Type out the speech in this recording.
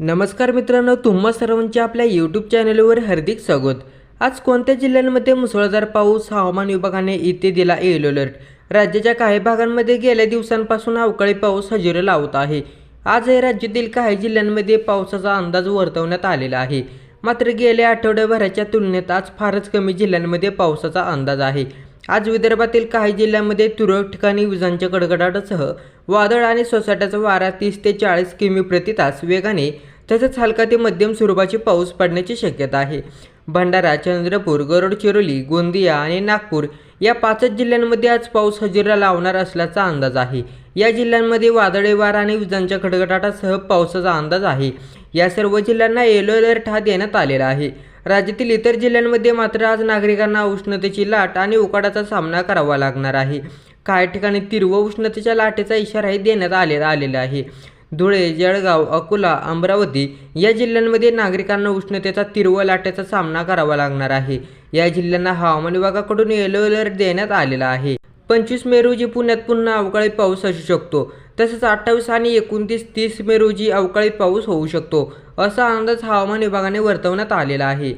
नमस्कार मित्रांनो तुम्हा सर्वांच्या आपल्या यूट्यूब चॅनलवर हार्दिक स्वागत. आज कोणत्या जिल्ह्यांमध्ये मुसळधार पाऊस हवामान विभागाने इथे दिला येलो अलर्ट राज्याच्या काही भागांमध्ये गेल्या दिवसांपासून अवकाळी पाऊस हजेरी लावत आहे. आजही राज्यातील काही जिल्ह्यांमध्ये पावसाचा अंदाज वर्तवण्यात आलेला आहे. मात्र गेल्या आठवड्याभराच्या तुलनेत आज फारच कमी जिल्ह्यांमध्ये पावसाचा अंदाज आहे. आज विदर्भातील काही जिल्ह्यांमध्ये तुरळक ठिकाणी विजांच्या कडकडाटासह वादळ आणि सोसाट्याचा वारा तीस ते चाळीस किमी प्रति तास वेगाने तसेच हलका ते मध्यम स्वरूपाची पाऊस पडण्याची शक्यता आहे. भंडारा चंद्रपूर गरुडचिरोली गोंदिया आणि नागपूर या पाचच जिल्ह्यांमध्ये आज पाऊस हजेरा लावणार असल्याचा अंदाज आहे. या जिल्ह्यांमध्ये वादळे वारा आणि विजांच्या खडगडाटासह पावसाचा अंदाज आहे. या सर्व जिल्ह्यांना येलो अलर्ट हा देण्यात आलेला आहे. राज्यातील इतर जिल्ह्यांमध्ये मात्र आज नागरिकांना उष्णतेची लाट आणि उकाडाचा सामना करावा लागणार आहे. काही ठिकाणी तीव्र उष्णतेच्या लाटेचा इशाराही देण्यात आले आलेला आहे. धुळे जळगाव अकोला अमरावती या जिल्ह्यांमध्ये नागरिकांना उष्णतेचा तीव्र लाटेचा सामना करावा लागणार आहे. या जिल्ह्यांना हवामान विभागाकडून येलो अलर्ट देण्यात आलेला आहे. पंचवीस मे रोजी पुण्यात पुन्हा अवकाळी पाऊस असू शकतो. तसेच अठ्ठावीस आणि एकोणतीस तीस मे रोजी अवकाळी पाऊस होऊ शकतो असा अंदाज हवामान विभागाने वर्तवण्यात आलेला आहे.